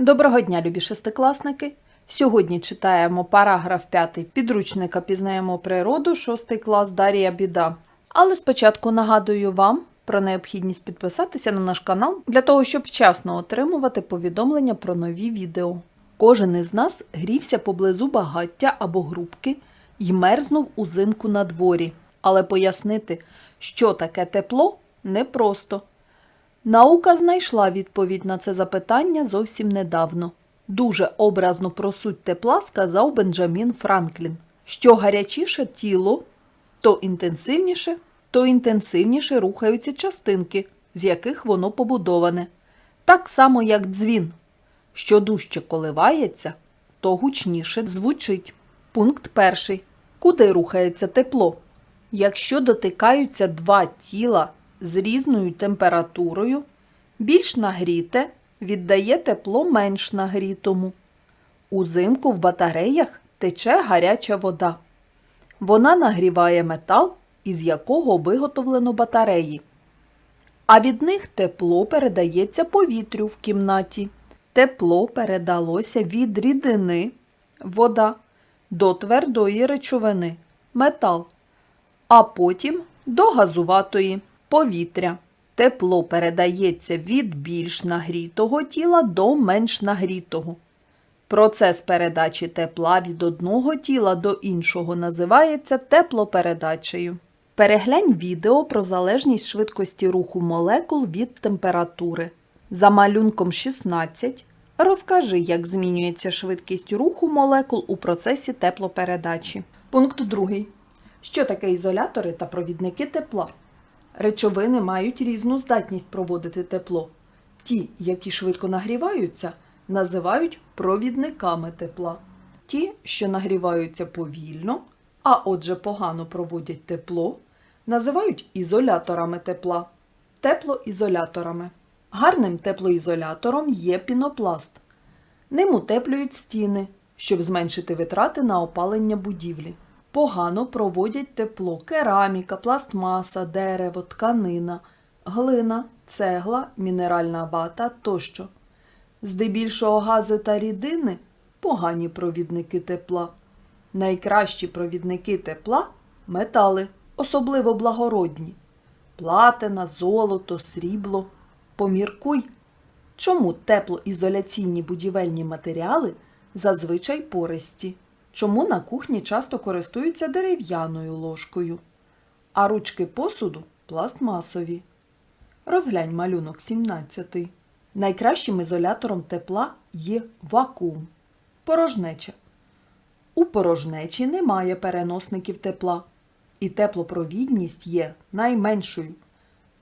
Доброго дня, любі шестикласники! Сьогодні читаємо параграф 5 підручника Пізнаємо природу, 6 клас Дарія Біда. Але спочатку нагадую вам про необхідність підписатися на наш канал для того, щоб вчасно отримувати повідомлення про нові відео. Кожен із нас грівся поблизу багаття або грубки і мерзнув узимку на дворі. Але пояснити, що таке тепло, непросто. Наука знайшла відповідь на це запитання зовсім недавно. Дуже образно про суть тепла сказав Бенджамін Франклін. Що гарячіше тіло, то інтенсивніше, то інтенсивніше рухаються частинки, з яких воно побудоване. Так само, як дзвін. Що дужче коливається, то гучніше звучить. Пункт перший. Куди рухається тепло? Якщо дотикаються два тіла з різною температурою, більш нагріте віддає тепло менш нагрітому. Узимку в батареях тече гаряча вода. Вона нагріває метал, із якого виготовлено батареї. А від них тепло передається повітрю в кімнаті. Тепло передалося від рідини вода до твердої речовини метал, а потім до газуватої повітря. Тепло передається від більш нагрітого тіла до менш нагрітого. Процес передачі тепла від одного тіла до іншого називається теплопередачею. Переглянь відео про залежність швидкості руху молекул від температури. За малюнком 16 розкажи, як змінюється швидкість руху молекул у процесі теплопередачі. Пункт 2. Що таке ізолятори та провідники тепла? Речовини мають різну здатність проводити тепло. Ті, які швидко нагріваються, називають провідниками тепла. Ті, що нагріваються повільно, а отже погано проводять тепло, називають ізоляторами тепла, теплоізоляторами. Гарним теплоізолятором є пінопласт. Ним утеплюють стіни, щоб зменшити витрати на опалення будівлі. Погано проводять тепло кераміка, пластмаса, дерево, тканина, глина, цегла, мінеральна вата тощо. Здебільшого гази та рідини погані провідники тепла. Найкращі провідники тепла метали, особливо благородні. Платина, золото, срібло. Поміркуй, чому теплоізоляційні будівельні матеріали зазвичай пористі. Чому на кухні часто користуються дерев'яною ложкою, а ручки посуду пластмасові. Розглянь малюнок 17. Найкращим ізолятором тепла є вакуум. Порожнеча. У порожнечі немає переносників тепла, і теплопровідність є найменшою.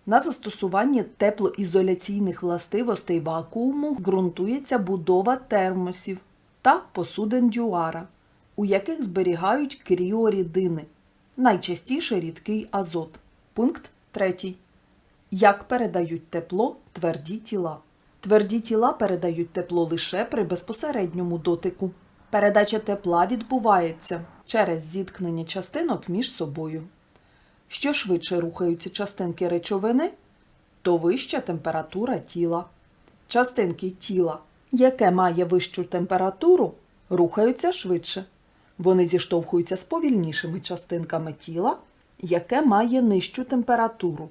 На застосуванні теплоізоляційних властивостей вакууму ґрунтується будова термосів та посудин дюара у яких зберігають кріорідини, найчастіше рідкий азот. Пункт 3. Як передають тепло тверді тіла? Тверді тіла передають тепло лише при безпосередньому дотику. Передача тепла відбувається через зіткнення частинок між собою. Що швидше рухаються частинки речовини, то вища температура тіла. Частинки тіла, яке має вищу температуру, рухаються швидше. Вони зіштовхуються з повільнішими частинками тіла, яке має нижчу температуру,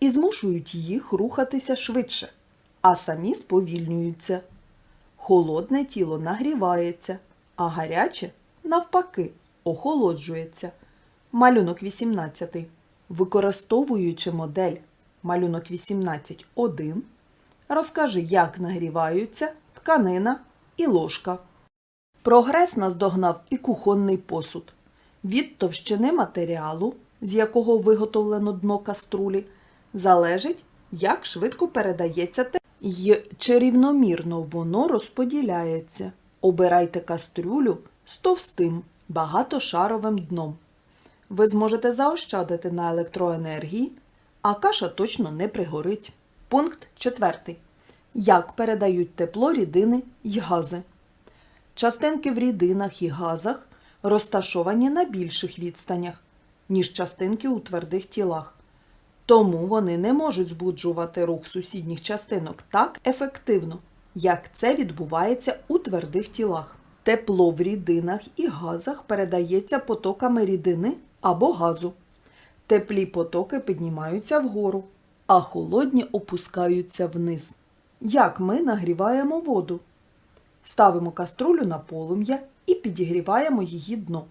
і змушують їх рухатися швидше, а самі сповільнюються. Холодне тіло нагрівається, а гаряче, навпаки, охолоджується. Малюнок 18. Використовуючи модель малюнок 18.1, розкажи, як нагріваються тканина і ложка. Прогрес наздогнав і кухонний посуд. Від товщини матеріалу, з якого виготовлено дно каструлі, залежить, як швидко передається те і чи рівномірно воно розподіляється. Обирайте кастрюлю з товстим, багатошаровим дном. Ви зможете заощадити на електроенергії, а каша точно не пригорить. Пункт 4. Як передають тепло рідини й гази? Частинки в рідинах і газах розташовані на більших відстанях, ніж частинки у твердих тілах. Тому вони не можуть збуджувати рух сусідніх частинок так ефективно, як це відбувається у твердих тілах. Тепло в рідинах і газах передається потоками рідини або газу. Теплі потоки піднімаються вгору, а холодні опускаються вниз. Як ми нагріваємо воду? Ставимо каструлю на полум'я і підігріваємо її дно.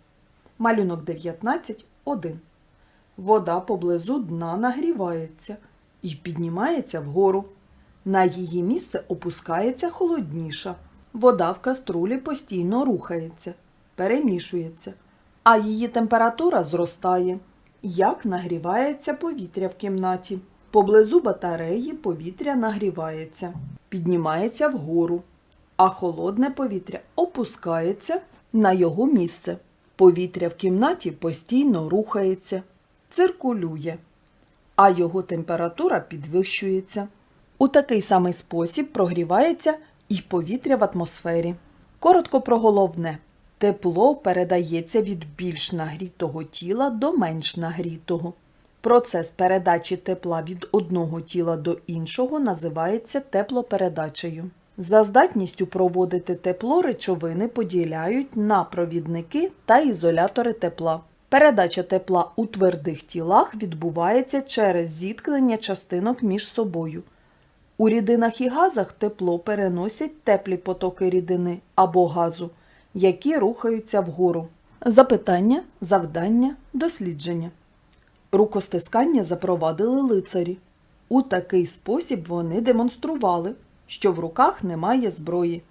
Малюнок 19.1. Вода поблизу дна нагрівається і піднімається вгору. На її місце опускається холодніша. Вода в каструлі постійно рухається, перемішується, а її температура зростає. Як нагрівається повітря в кімнаті? Поблизу батареї повітря нагрівається, піднімається вгору, а холодне повітря опускається на його місце. Повітря в кімнаті постійно рухається, циркулює, а його температура підвищується. У такий самий спосіб прогрівається і повітря в атмосфері. Коротко про головне. Тепло передається від більш нагрітого тіла до менш нагрітого. Процес передачі тепла від одного тіла до іншого називається теплопередачею. За здатністю проводити тепло речовини поділяють на провідники та ізолятори тепла. Передача тепла у твердих тілах відбувається через зіткнення частинок між собою. У рідинах і газах тепло переносять теплі потоки рідини або газу, які рухаються вгору. Запитання, завдання, дослідження. Рукостискання запровадили лицарі. У такий спосіб вони демонстрували, що в руках немає зброї.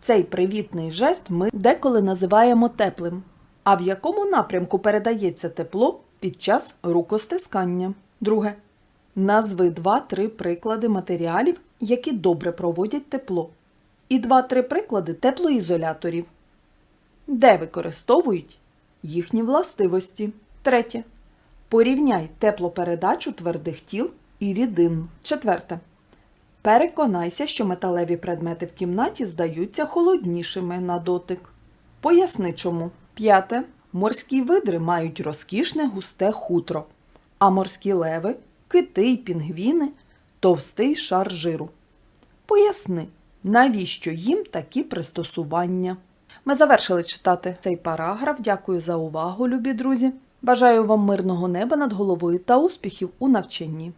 Цей привітний жест ми деколи називаємо теплим. А в якому напрямку передається тепло під час рукостискання? Друге. Назви 2-3 приклади матеріалів, які добре проводять тепло. І 2-3 приклади теплоізоляторів. Де використовують їхні властивості. Третє. Порівняй теплопередачу твердих тіл і рідин. Четверте. Переконайся, що металеві предмети в кімнаті здаються холоднішими на дотик. Поясни чому. П'яте. Морські видри мають розкішне густе хутро, а морські леви, кити й пінгвіни товстий шар жиру. Поясни, навіщо їм такі пристосування. Ми завершили читати цей параграф. Дякую за увагу, любі друзі. Бажаю вам мирного неба над головою та успіхів у навчанні.